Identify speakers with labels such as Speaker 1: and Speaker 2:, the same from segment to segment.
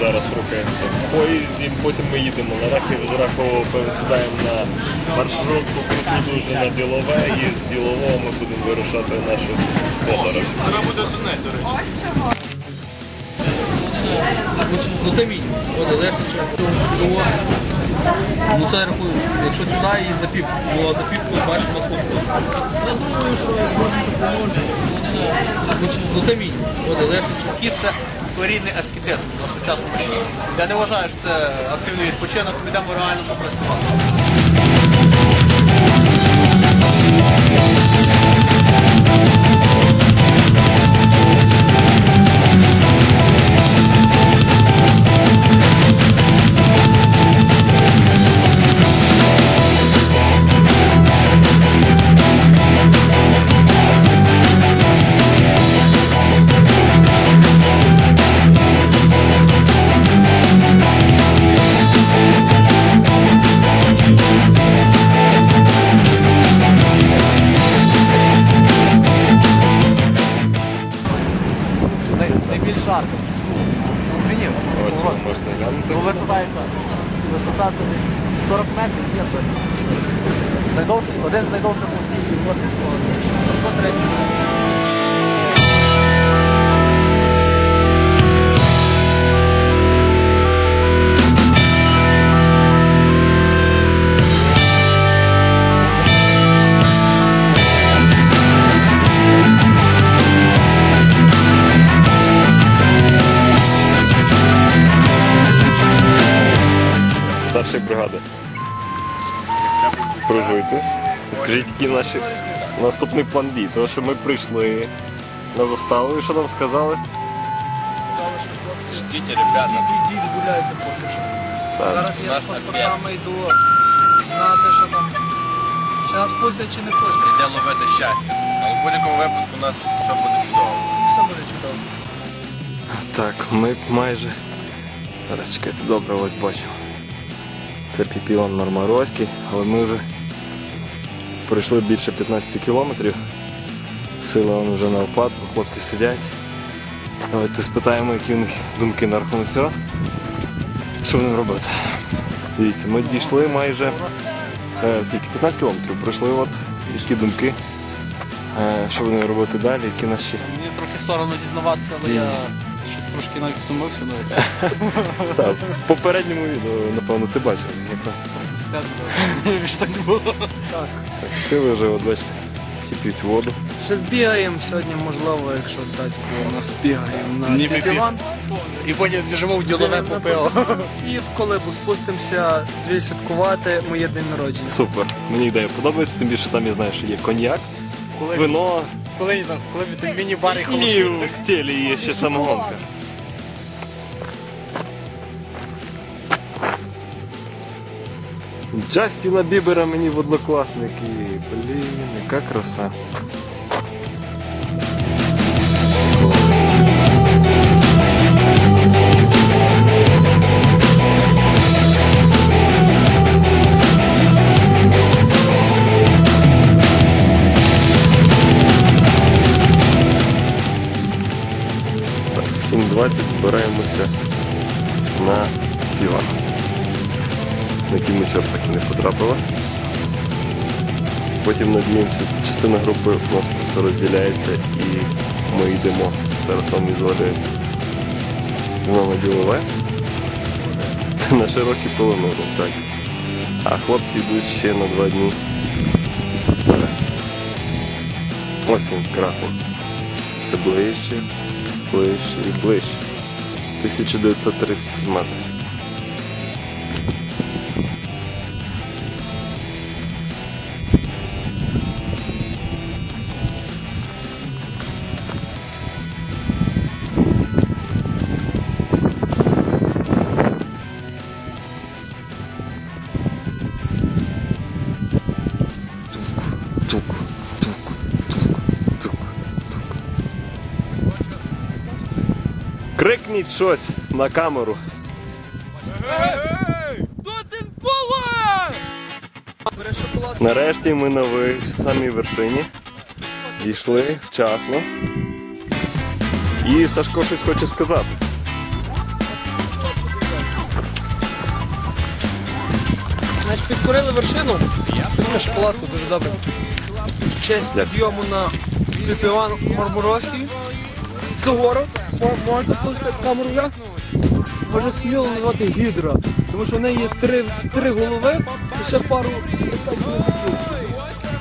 Speaker 1: зараз рухаємося в поїзді, потім ми їдемо на Рахів, з Рахового пересідаємо на маршрутку круту дуже на ділове і з ділового ми будемо вирушати в нашу подорож.
Speaker 2: Зараз буде тунель, до речі.
Speaker 3: Ну це мінімум. От Лесича, Судово. Ну це я рахую, якщо сюди і запіп, була запіпка, бачимо слуху. Я думаю, що можна допоможе. Ну це мінімум. От Лесича.
Speaker 4: Хід це своєрідний аскетизм на сучасному житті. Я не вважаю, що це активний відпочинок, ми йдемо реально попрацювати. Висота це десь 40 метрів, є точно. Один з найдовших мостів Європи. 130.
Speaker 1: Бригади. Кружуйте. Скажіть, який наш наступний план дій. Тому що ми прийшли на заставу і що нам сказали?
Speaker 2: Ждіть, ребята.
Speaker 5: Ідіть гуляйте поки що.
Speaker 1: Так.
Speaker 5: Зараз я з паспортами йду знати, що там. Чи нас пустять, чи не пустять.
Speaker 2: Йде ловити щастя. Але в будь-якому випадку у нас все буде чудово.
Speaker 5: Все буде чудово.
Speaker 1: Так, ми майже. Зараз чекайте, добре, ось бачимо. Це піпіон Мармаровський, але ми вже пройшли більше 15 кілометрів. Сила вон вже на опадку, хлопці сидять. Давайте спитаємо, які у них думки на рахунок цього. Що вони робити? Дивіться, ми дійшли майже е, скільки? 15 кілометрів. Пройшли от які думки. Е, що вони робити далі, які наші
Speaker 4: Мені трохи соромно зізнаватися, але я трошки навіть втомився навіть.
Speaker 1: Так, в попередньому відео, напевно, це бачили.
Speaker 4: Більше так не було.
Speaker 1: Так, сили вже, от бачите, всі п'ють воду.
Speaker 5: Ще збігаємо сьогодні, можливо, якщо дасть Бог, нас бігаємо на Піпіван.
Speaker 4: І потім збіжимо в ділове попило.
Speaker 5: І в колибу спустимося дві святкувати моє день народження.
Speaker 1: Супер. Мені ідея подобається, тим більше там я знаю, що є коньяк, вино
Speaker 4: Коли там, коли від міні-бари
Speaker 1: і в стілі є ще самогонка. Джастіна Бібера мені в однокласники. Блін, яка краса. Так, 7.20 збираємося на півах. На який ми так і не потрапили. Потім надіємося, частина групи у нас просто розділяється і ми йдемо з Тарасом і з знову на ділове. На широкий полонок, так. А хлопці йдуть ще на два дні. Ось він, красень. Все ближче, ближче і ближче. 1937 метрів. Крикніть щось на камеру. Нарешті ми на самій вершині. Дійшли вчасно. І Сашко щось хоче сказати.
Speaker 5: Значить, підкорили вершину. Я шоколадку дуже добре. В честь підйому на Піпіван Мармуровський. Гору. Можна пустити камеру вже? Може сміло назвати гідра. Тому що в неї є три, три голови і ще пару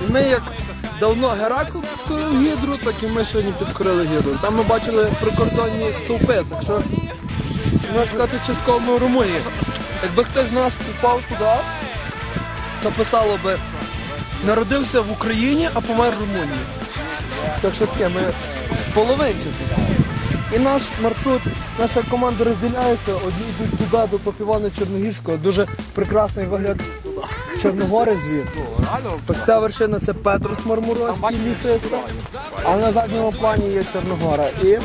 Speaker 5: І ми як давно Геракл підкорив гідру, так і ми сьогодні підкорили гідру. Там ми бачили прикордонні стовпи, так що можна сказати, частково ми в Румунії. Якби хтось з нас упав туди, то писало би народився в Україні, а помер в Румунії. Так що таке, ми половинчаті. І наш маршрут, наша команда розділяється, одні йдуть туди до Попівана Чорногірського, дуже прекрасний вигляд Чорногори звідси. Ось ця вершина це Петрос Мармуровський лісиста, а на задньому плані є Чорногора. І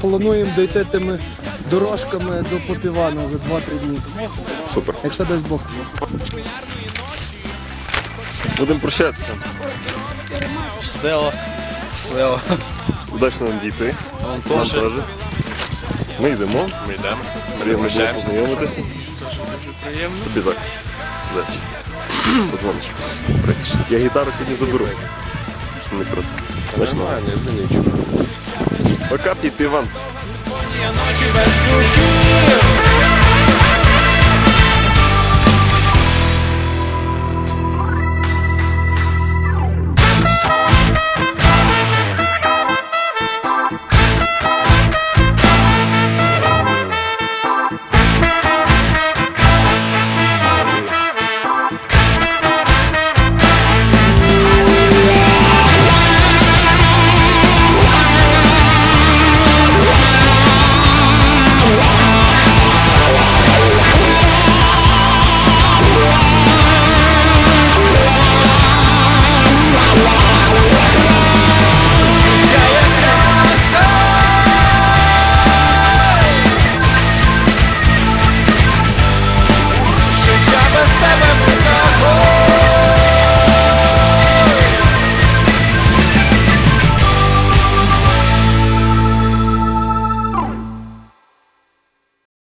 Speaker 5: плануємо дойти тими дорожками до Попівана за 2-3 дні.
Speaker 1: Супер.
Speaker 5: Якщо дасть Бог.
Speaker 1: Будемо прощатися.
Speaker 2: Щасливо. Щасливо.
Speaker 1: Удачно нам дійти.
Speaker 2: Вам теж.
Speaker 1: теж. Ми йдемо.
Speaker 2: Ми йдемо.
Speaker 1: Приємно було познайомитися.
Speaker 2: Приємно.
Speaker 1: Тобі так. Удачі. Подзвониш. Я гітару сьогодні заберу. Що не круто. Начну. Пока, піти, Іван.
Speaker 6: Життя без